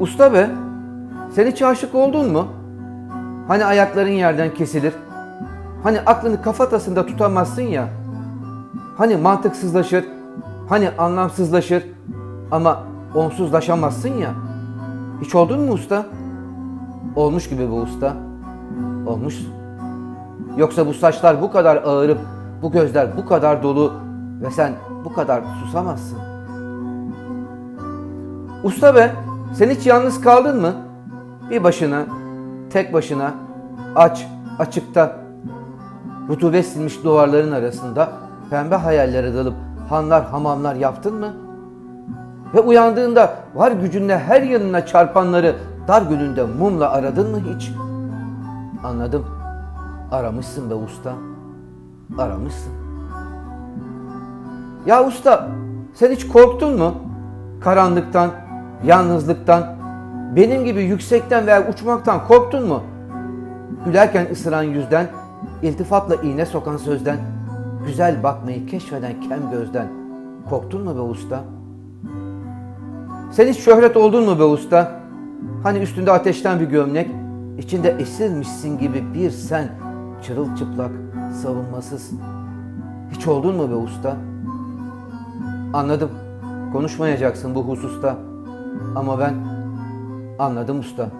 Usta be, sen hiç aşık oldun mu? Hani ayakların yerden kesilir? Hani aklını kafatasında tutamazsın ya? Hani mantıksızlaşır? Hani anlamsızlaşır? Ama onsuzlaşamazsın ya? Hiç oldun mu usta? Olmuş gibi bu usta. Olmuşsun. Yoksa bu saçlar bu kadar ağırıp, bu gözler bu kadar dolu ve sen bu kadar susamazsın. Usta be, sen hiç yalnız kaldın mı? Bir başına, tek başına, aç, açıkta, rutubet silmiş duvarların arasında pembe hayallere dalıp hanlar hamamlar yaptın mı? Ve uyandığında var gücünle her yanına çarpanları dar gününde mumla aradın mı hiç? Anladım. Aramışsın be usta. Aramışsın. Ya usta sen hiç korktun mu? Karanlıktan, yalnızlıktan, benim gibi yüksekten veya uçmaktan korktun mu? Gülerken ısıran yüzden, iltifatla iğne sokan sözden, güzel bakmayı keşfeden kem gözden korktun mu be usta? Sen hiç şöhret oldun mu be usta? Hani üstünde ateşten bir gömlek, içinde esirmişsin gibi bir sen, çırılçıplak, savunmasız. Hiç oldun mu be usta? Anladım. Konuşmayacaksın bu hususta. Ama ben anladım usta.